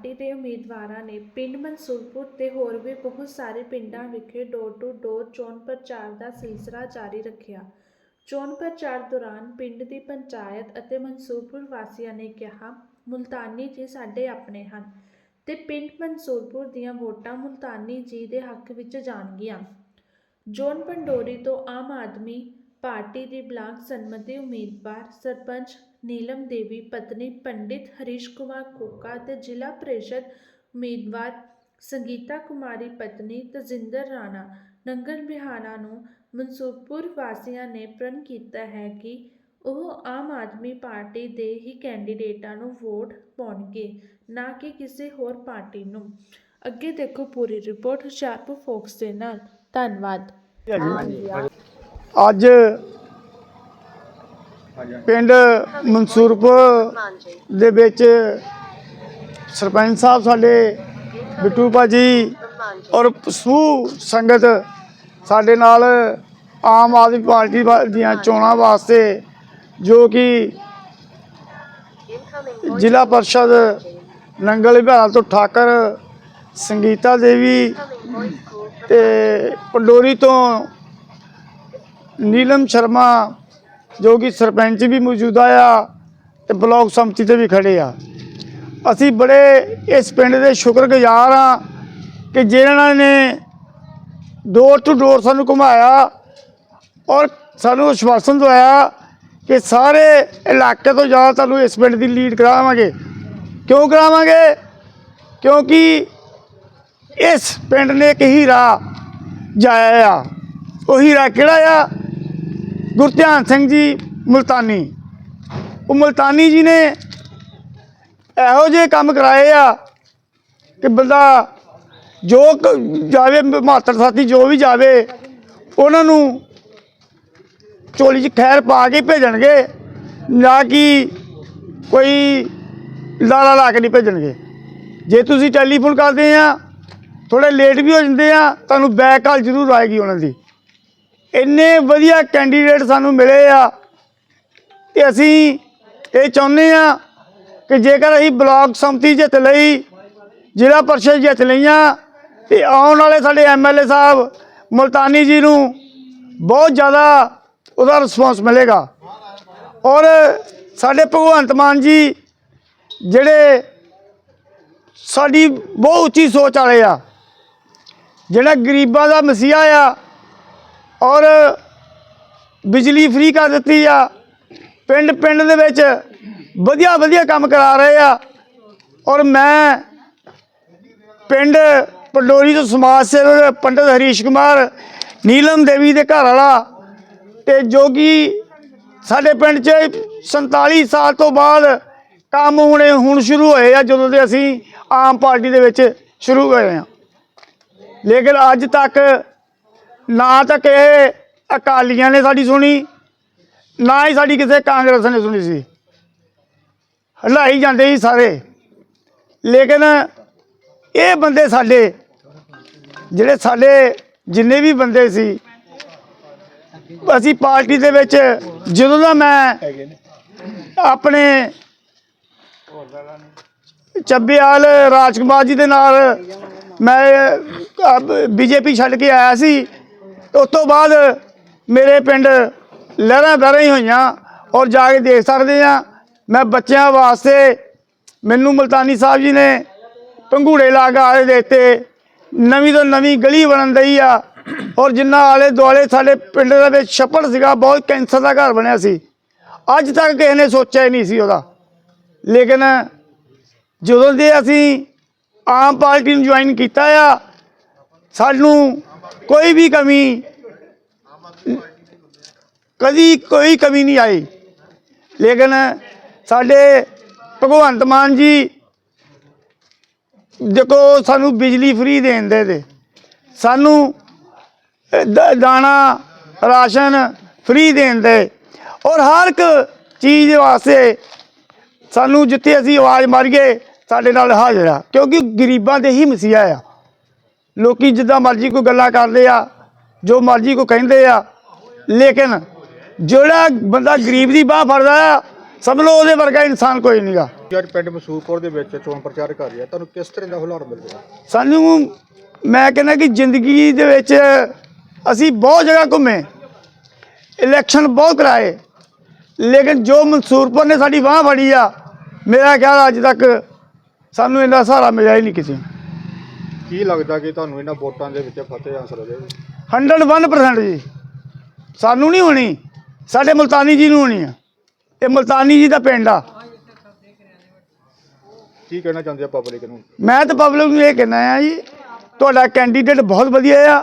Party ਦੇ ਉਮੀਦਵਾਰਾਂ ਨੇ ਪਿੰਡ ਮਨਸੂਰਪੁਰ ਤੇ ਹੋਰ ਵੀ ਬਹੁਤ ਸਾਰੇ ਪਿੰਡਾਂ ਵਿਖੇ ਡੋਰ ਟੂ ਡੋਰ ਚੋਣ ਪ੍ਰਚਾਰ ਦਾ ਸਿਲਸਿਲਾ ਜਾਰੀ ਰੱਖਿਆ। ਚੋਣ ਪ੍ਰਚਾਰ ਦੌਰਾਨ ਪਿੰਡ ਦੀ ਪੰਚਾਇਤ ਅਤੇ ਮਨਸੂਰਪੁਰ ਵਾਸੀਆਂ ਨੇ ਕਿਹਾ, ਮੁਲਤਾਨੀ ਜੀ ਸਾਡੇ ਆਪਣੇ ਹਨ ਤੇ ਪਿੰਡ ਮਨਸੂਰਪੁਰ ਦੀਆਂ ਵੋਟਾਂ ਮੁਲਤਾਨੀ ਜੀ ਦੇ ਹੱਕ ਵਿੱਚ ਜਾਣਗੀਆਂ। ਜੋਨ ਪੰਡੋਰੀ ਤੋਂ ਆਮ ਆਦਮੀ ਪਾਰਟੀ ਦੀ ਬਲਾਕ ਸੰਮਤੀ ਉਮੀਦਵਾਰ ਸਰਪੰਚ ਨੀਲਮ ਦੇਵੀ ਪਤਨੀ ਪੰਡਿਤ ਹਰੀਸ਼ ਕੁਮਾਰ ਕੋਕਾ ਤੇ ਜ਼ਿਲ੍ਹਾ ਪ੍ਰੀਸ਼ਦ ਉਮੀਦਵਾਰ ਸੰਗੀਤਾ ਕੁਮਾਰੀ ਪਤਨੀ ਤਜਿੰਦਰ ਰਾਣਾ ਨੰਗਲ ਬਿਹਾਨਾ ਨੂੰ ਮਨਸੂਰਪੁਰ ਵਾਸੀਆਂ ਨੇ ਪ੍ਰਣ ਕੀਤਾ ਹੈ ਕਿ ਉਹ ਆਮ ਆਦਮੀ ਪਾਰਟੀ ਦੇ ਹੀ ਕੈਂਡੀਡੇਟਾਂ ਨੂੰ ਵੋਟ ਪਾਉਣਗੇ ਨਾ ਕਿ ਕਿਸੇ ਹੋਰ ਪਾਰਟੀ ਨੂੰ। ਅੱਗੇ ਦੇਖੋ ਪੂਰੀ ਰਿਪੋਰਟ ਹੁਸ਼ਿਆਰਪੁਰ ਫੋਕਸ ਦੇ ਨਾਲ। ਧੰਨਵਾਦ। ਅੱਜ ਪਿੰਡ ਮਨਸੂਰਪੁਰ ਦੇ ਵਿੱਚ ਸਰਪੰਚ ਸਾਹਿਬ ਸਾਡੇ, ਬਿੱਟੂ ਭਾਜੀ ਔਰ ਸੂ ਸੰਗਤ ਸਾਡੇ ਨਾਲ ਆਮ ਆਦਮੀ ਪਾਰਟੀ ਵਾ- ਦੀਆਂ ਚੋਣਾਂ ਵਾਸਤੇ ਜੋ ਕਿ ਜ਼ਿਲ੍ਹਾ ਪਰਿਸ਼ਦ ਨੰਗਲ ਵਿਹਾਰ ਤੋਂ ਠਾਕਰ ਸੰਗੀਤਾ ਦੇਵੀ ਤੇ ਪੰਡੋਰੀ ਤੋਂ ਨੀਲਮ ਸ਼ਰਮਾ ਜੋ ਕਿ ਸਰਪੰਚ ਵੀ ਮੌਜੂਦਾ ਆ ਤੇ ਬਲਾਕ ਸੰਮਤੀ ਤੇ ਵੀ ਖੜੇ ਆ। ਅਸੀਂ ਬੜੇ ਇਸ ਪਿੰਡ ਦੇ ਸ਼ੁਕਰਗੁਜ਼ਾਰ ਆ ਕਿ ਜਿਹਨਾਂ ਨੇ ਡੋਰ ਟੂ ਡੋਰ ਸਾਨੂੰ ਘੁਮਾਇਆ ਔਰ ਸਾਨੂੰ ਅਸ਼ਵਾਸਨ ਦਵਾਇਆ ਕਿ ਸਾਰੇ ਇਲਾਕੇ ਤੋਂ ਜ਼ਿਆਦਾ ਤੁਹਾਨੂੰ ਇਸ ਪਿੰਡ ਦੀ ਲੀਡ ਕਰਾਵਾਂਗੇ। ਕਿਉਂ ਕਰਾਵਾਂਗੇ? ਕਿਉਂਕਿ ਇਸ ਪਿੰਡ ਨੇ ਇੱਕ ਹੀਰਾ ਜਾਇਆ ਆ। ਉਹ ਹੀਰਾ ਕਿਹੜਾ ਆ? ਗੁਰਧਿਆਨ ਸਿੰਘ ਜੀ ਮੁਲਤਾਨੀ। ਉਹ ਮੁਲਤਾਨੀ ਜੀ ਨੇ ਇਹੋ ਜਿਹੇ ਕੰਮ ਕਰਾਏ ਆ ਕਿ ਬੰਦਾ ਜੋ ਜਾਵੇ ਮਾਤਰ ਸਾਥੀ ਜੋ ਵੀ ਜਾਵੇ, ਉਹਨਾਂ ਨੂੰ ਝੋਲੀ 'ਚ ਖੈਰ ਪਾ ਕੇ ਭੇਜਣਗੇ, ਨਾ ਕਿ ਕੋਈ ਲਾਲਾ ਲਾ ਕੇ ਨਹੀਂ ਭੇਜਣਗੇ। ਜੇ ਤੁਸੀਂ ਟੈਲੀਫੋਨ ਕਰਦੇ ਆ ਥੋੜੇ ਲੇਟ ਵੀ ਹੋ ਜਾਂਦੇ ਆ, ਤੁਹਾਨੂੰ ਬੈਕ ਕਾਲ ਜ਼ਰੂਰ ਆਏਗੀ ਉਹਨਾਂ ਦੀ। ਇੰਨੇ ਵਧੀਆ ਕੈਂਡੀਡੇਟ ਸਾਨੂੰ ਮਿਲੇ ਆ ਤੇ ਅਸੀਂ ਇਹ ਚਾਹੁੰਦੇ ਆ ਕਿ ਜੇਕਰ ਅਸੀਂ ਬਲਾਕ ਸੰਮਤੀ ਜਿੱਤ ਲਈ, ਜ਼ਿਲ੍ਹਾ ਪਰਿਸ਼ਦ ਜਿੱਤ ਲਈਆਂ ਤੇ ਆਉਣ ਵਾਲੇ ਸਾਡੇ ਐਮਐਲਏ ਸਾਹਿਬ ਮੁਲਤਾਨੀ ਜੀ ਨੂੰ ਬਹੁਤ ਜ਼ਿਆਦਾ ਉਹਦਾ ਰਿਸਪੌਂਸ ਮਿਲੇਗਾ। ਔਰ ਸਾਡੇ ਭਗਵੰਤ ਮਾਨ ਜੀ ਜਿਹੜੇ ਸਾਡੀ ਬਹੁਤ ਉੱਚੀ ਸੋਚ ਵਾਲੇ ਆ, ਜਿਹੜਾ ਗਰੀਬਾਂ ਦਾ ਮਸੀਹਾ ਆ ਔਰ ਬਿਜਲੀ ਫ੍ਰੀ ਕਰ ਦਿੱਤੀ ਆ। ਪਿੰਡ ਪਿੰਡ ਦੇ ਵਿੱਚ ਵਧੀਆ ਵਧੀਆ ਕੰਮ ਕਰਾ ਰਹੇ ਆ। ਔਰ ਮੈਂ ਪਿੰਡ ਪੰਡੋਰੀ ਤੋਂ ਸਮਾਜ ਸੇਵਕ ਪੰਡਤ ਹਰੀਸ਼ ਕੁਮਾਰ, ਨੀਲਮ ਦੇਵੀ ਦੇ ਘਰ ਵਾਲਾ ਤੇ ਕਿ ਸਾਡੇ ਪਿੰਡ 'ਚ 47 ਸਾਲ ਤੋਂ ਬਾਅਦ ਕੰਮ ਹੁਣੇ ਹੁਣ ਸ਼ੁਰੂ ਹੋਏ ਆ, ਜਦੋਂ ਦੇ ਅਸੀਂ ਆਮ ਪਾਰਟੀ ਦੇ ਵਿੱਚ ਸ਼ੁਰੂ ਹੋਏ ਆ। ਲੇਕਿਨ ਅੱਜ ਤੱਕ ਨਾ ਤਾਂ ਕਿਸੇ ਅਕਾਲੀਆਂ ਨੇ ਸਾਡੀ ਸੁਣੀ, ਨਾ ਹੀ ਸਾਡੀ ਕਿਸੇ ਕਾਂਗਰਸ ਨੇ ਸੁਣੀ ਸੀ। ਹਲਾਈ ਜਾਂਦੇ ਸੀ ਸਾਰੇ। ਲੇਕਿਨ ਇਹ ਬੰਦੇ ਸਾਡੇ, ਜਿਹੜੇ ਸਾਡੇ ਜਿੰਨੇ ਵੀ ਬੰਦੇ ਸੀ, ਅਸੀਂ ਪਾਰਟੀ ਦੇ ਵਿੱਚ ਜਦੋਂ ਦਾ ਮੈਂ ਆਪਣੇ ਚੱਬੇਵਾਲ ਰਾਜਕੁਮਾਰ ਜੀ ਦੇ ਨਾਲ ਮੈਂ ਬੀਜੇਪੀ ਛੱਡ ਕੇ ਆਇਆ ਸੀ ਉਸ ਤੋਂ ਬਾਅਦ ਮੇਰੇ ਪਿੰਡ ਲਹਿਰਾਂ ਬਹਿਰਾਂ ਹੀ ਹੋਈਆਂ ਔਰ ਜਾ ਕੇ ਦੇਖ ਸਕਦੇ ਆ ਮੈਂ ਬੱਚਿਆਂ ਵਾਸਤੇ ਮੈਨੂੰ ਮਲਤਾਨੀ ਸਾਹਿਬ ਜੀ ਨੇ ਪੰਘੂੜੇ ਲਾ ਕੇ ਆਲੇ ਦਿੱਤੇ। ਨਵੀਂ ਤੋਂ ਨਵੀਂ ਗਲੀ ਬਣਨ ਦਈ ਆ। ਔਰ ਜਿੰਨਾ ਆਲੇ ਦੁਆਲੇ ਸਾਡੇ ਪਿੰਡ ਦੇ ਵਿੱਚ ਛੱਪੜ ਸੀਗਾ, ਬਹੁਤ ਕੈਂਸਰ ਦਾ ਘਰ ਬਣਿਆ ਸੀ। ਅੱਜ ਤੱਕ ਕਿਸੇ ਨੇ ਸੋਚਿਆ ਹੀ ਨਹੀਂ ਸੀ ਉਹਦਾ। ਲੇਕਿਨ ਜਦੋਂ ਦੇ ਅਸੀਂ ਆਮ ਪਾਰਟੀ ਨੂੰ ਜੁਆਇਨ ਕੀਤਾ ਆ, ਸਾਨੂੰ ਕੋਈ ਵੀ ਕਮੀ ਕਦੀ ਕੋਈ ਕਮੀ ਨਹੀਂ ਆਈ। ਲੇਕਿਨ ਸਾਡੇ ਭਗਵੰਤ ਮਾਨ ਜੀ ਦੇਖੋ, ਸਾਨੂੰ ਬਿਜਲੀ ਫ੍ਰੀ ਦੇਣ ਦੇ ਤੇ। ਸਾਨੂੰ ਦਾਣਾ, ਰਾਸ਼ਨ ਫ੍ਰੀ ਦੇਣ ਦੇ। ਔਰ ਹਰ ਇੱਕ ਚੀਜ਼ ਵਾਸਤੇ ਸਾਨੂੰ ਜਿੱਥੇ ਅਸੀਂ ਆਵਾਜ਼ ਮਾਰੀਏ, ਸਾਡੇ ਨਾਲ ਹਾਜ਼ਰ ਆ। ਕਿਉਂਕਿ ਗਰੀਬਾਂ ਦੇ ਹੀ ਮਸੀਹਾ ਆ। ਲੋਕੀ ਜਿੱਦਾਂ ਮਰਜ਼ੀ ਕੋਈ ਗੱਲਾਂ ਕਰਦੇ ਆ ਜੋ ਮਰਜ਼ੀ ਕੋ ਕਹਿੰਦੇ ਆ ਲੇਕਿਨ ਜਿਹੜਾ ਬੰਦਾ ਗਰੀਬ ਦੀ ਬਾਹ ਫੜਦਾ ਆ ਸਮਝ ਲਓ ਉਹਦੇ ਵਰਗਾ ਇਨਸਾਨ ਕੋਈ ਨਹੀਂਗਾ ਅੱਜ ਪਿੰਡ ਮਸੂਪੁਰ ਦੇ ਵਿੱਚ ਚੋਣ ਪ੍ਰਚਾਰ ਕਰ ਰਿਹਾ ਤੁਹਾਨੂੰ ਕਿਸ ਤਰ੍ਹਾਂ ਦਾ ਹੁਲਾਰ ਮਿਲ ਰਿਹਾ ਸਾਨੂੰ ਮੈਂ ਕਹਿੰਦਾ ਕਿ ਜ਼ਿੰਦਗੀ ਦੇ ਵਿੱਚ ਅਸੀਂ ਬਹੁਤ ਜਗ੍ਹਾ ਘੁੰਮੇ ਇਲੈਕਸ਼ਨ ਬਹੁਤ ਕਰਾਏ ਲੇਕਿਨ ਜੋ ਮਨਸੂਰਪੁਰ ਨੇ ਸਾਡੀ ਬਾਹ ਫੜੀ ਆ ਮੇਰਾ ਖਿਆਲ ਅੱਜ ਤੱਕ ਸਾਨੂੰ ਇਹਦਾ ਸਹਾਰਾ ਮਿਲਿਆ ਹੀ ਨਹੀਂ ਕਿਸੇ। ਕੀ ਲੱਗਦਾ ਕਿ ਤੁਹਾਨੂੰ ਇਹਨਾਂ ਵੋਟਾਂ ਦੇ ਵਿੱਚ ਫਤਿਹ ਹਾਸਲ ਹੋ ਜਾਏਗੀ 101% ਜੀ। ਸਾਨੂੰ ਨਹੀਂ ਹੋਣੀ। ਸਾਡੇ ਮੁਲਤਾਨੀ ਜੀ ਨੂੰ ਹੋਣੀ ਆ। ਇਹ ਮੁਲਤਾਨੀ ਜੀ ਦਾ ਪਿੰਡ ਆ। ਕੀ ਕਹਿਣਾ ਚਾਹੁੰਦੇ ਆ ਪਬਲਿਕ ਨੂੰ? ਮੈਂ ਤਾਂ ਪਬਲਿਕ ਨੂੰ ਇਹ ਕਹਿਣਾ ਆ ਜੀ ਤੁਹਾਡਾ ਕੈਂਡੀਡੇਟ ਬਹੁਤ ਵਧੀਆ ਆ।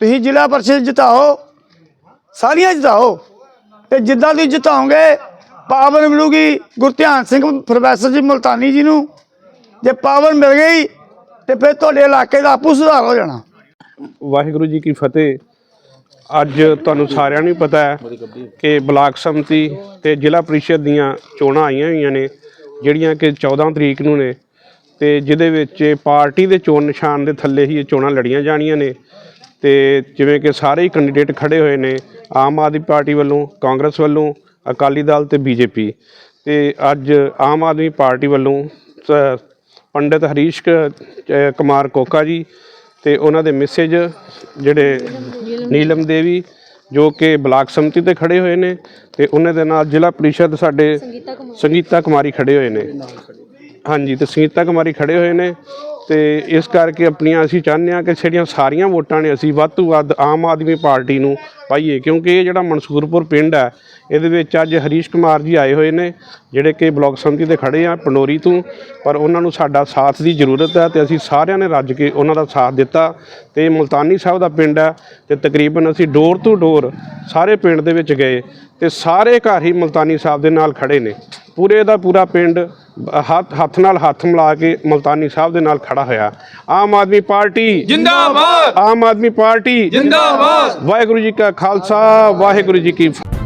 ਤੁਸੀਂ ਜ਼ਿਲ੍ਹਾ ਪਰਿਸ਼ਦ ਜਿਤਾਓ। ਸਾਰੀਆਂ ਜਿਤਾਓ। ਤੇ ਜਿੱਦਾਂ ਤੁਸੀਂ ਜਿਤਾਓਗੇ ਪਾਵਰ ਮਿਲੂਗੀ ਗੁਰਧਿਆਨ ਸਿੰਘ ਪ੍ਰੋਫੈਸਰ ਜੀ ਮੁਲਤਾਨੀ ਜੀ ਨੂੰ। ਜੇ ਪਾਵਰ ਮਿਲ ਗਈ ਤੇ ਫਿਰ ਤੁਹਾਡੇ ਇਲਾਕੇ ਦਾ ਆਪੂ ਸੁਧਾਰ ਹੋ ਜਾਣਾ। ਵਾਹਿਗੁਰੂ ਜੀ ਕੀ ਫਤਿਹ। ਅੱਜ ਤੁਹਾਨੂੰ ਸਾਰਿਆਂ ਨੂੰ ਪਤਾ ਹੈ ਕਿ ਬਲਾਕ ਸੰਮਤੀ ਤੇ ਜ਼ਿਲ੍ਹਾ ਪ੍ਰੀਸ਼ਦ ਦੀਆਂ ਚੋਣਾਂ ਆਈਆਂ ਹੋਈਆਂ ਨੇ, ਜਿਹੜੀਆਂ ਕਿ 14 ਤਰੀਕ ਨੂੰ ਨੇ। ਤੇ ਜਿਹਦੇ ਵਿੱਚ ਪਾਰਟੀ ਦੇ ਚੋਣ ਨਿਸ਼ਾਨ ਦੇ ਥੱਲੇ ਹੀ ਇਹ ਚੋਣਾਂ ਲੜੀਆਂ ਜਾਣੀਆਂ ਨੇ। ਤੇ ਜਿਵੇਂ ਕਿ ਸਾਰੇ ਹੀ ਕੈਂਡੀਡੇਟ ਖੜੇ ਹੋਏ ਨੇ, ਆਮ ਆਦਮੀ ਪਾਰਟੀ ਵੱਲੋਂ, ਕਾਂਗਰਸ ਵੱਲੋਂ, ਅਕਾਲੀ ਦਲ ਤੇ ਬੀਜੇਪੀ। ਤੇ ਅੱਜ ਆਮ ਆਦਮੀ ਪਾਰਟੀ ਵੱਲੋਂ ਪੰਡਿਤ ਹਰੀਸ਼ ਕੁਮਾਰ ਕੋਕਾ ਜੀ ਤੇ ਉਹਨਾਂ ਦੇ ਮੈਸੇਜ ਜਿਹੜੇ ਨੀਲਮ ਦੇਵੀ ਜੋ ਕਿ ਬਲਾਕ ਸੰਮਤੀ ਤੇ ਖੜੇ ਹੋਏ ਨੇ ਤੇ ਉਹਨਾਂ ਦੇ ਨਾਲ ਜ਼ਿਲ੍ਹਾ ਪ੍ਰੀਸ਼ਦ ਸਾਡੇ ਸੰਗੀਤਾ ਕੁਮਾਰੀ। ਖੜੇ ਹੋਏ ਨੇ। ਹਾਂਜੀ ਤੇ ਸੰਗੀਤਾ ਕੁਮਾਰੀ ਖੜੇ ਹੋਏ ਨੇ ਤੇ ਇਸ ਕਰਕੇ ਆਪਣੀਆਂ ਅਸੀਂ ਚਾਹੁੰਦੇ ਹਾਂ ਕਿ ਜਿਹੜੀਆਂ ਸਾਰੀਆਂ ਵੋਟਾਂ ਨੇ ਅਸੀਂ ਵੱਧ ਤੋਂ ਵੱਧ ਆਮ ਆਦਮੀ ਪਾਰਟੀ ਨੂੰ ਪਾਈਏ, ਕਿਉਂਕਿ ਇਹ ਜਿਹੜਾ ਮਨਸੂਰਪੁਰ ਪਿੰਡ ਹੈ, ਇਹਦੇ ਵਿੱਚ ਅੱਜ ਹਰੀਸ਼ ਕੁਮਾਰ ਜੀ ਆਏ ਹੋਏ ਨੇ, ਜਿਹੜੇ ਕਿ ਬਲਾਕ ਸੰਮਤੀ ਦੇ ਖੜੇ ਆ ਪੰਡੋਰੀ ਤੋਂ, ਪਰ ਉਹਨਾਂ ਨੂੰ ਸਾਡਾ ਸਾਥ ਦੀ ਜ਼ਰੂਰਤ ਹੈ ਤੇ ਅਸੀਂ ਸਾਰਿਆਂ ਨੇ ਰੱਜ ਕੇ ਉਹਨਾਂ ਦਾ ਸਾਥ ਦਿੱਤਾ। ਤੇ ਮੁਲਤਾਨੀ ਸਾਹਿਬ ਦਾ ਪਿੰਡ ਹੈ ਤੇ ਤਕਰੀਬਨ ਅਸੀਂ ਡੋਰ ਟੂ ਡੋਰ ਸਾਰੇ ਪਿੰਡ ਦੇ ਵਿੱਚ ਗਏ ਤੇ ਸਾਰੇ ਘਰ ਹੀ ਮੁਲਤਾਨੀ ਸਾਹਿਬ ਦੇ ਨਾਲ ਖੜੇ ਨੇ। ਪੂਰੇ ਦਾ ਪੂਰਾ ਪਿੰਡ ਹੱਥ ਹੱਥ ਨਾਲ ਹੱਥ ਮਿਲਾ ਕੇ ਮੁਲਤਾਨੀ ਸਾਹਿਬ ਦੇ ਨਾਲ ਖੜਾ ਹੋਇਆ। ਆਮ ਆਦਮੀ ਪਾਰਟੀ ਜਿੰਦਾਬਾਦ। ਆਮ ਆਦਮੀ ਪਾਰਟੀ ਜਿੰਦਾਬਾਦ। ਵਾਹਿਗੁਰੂ ਜੀ ਕਾ ਖਾਲਸਾ ਵਾਹਿਗੁਰੂ ਜੀ ਕੀ ਫਤਿਹ।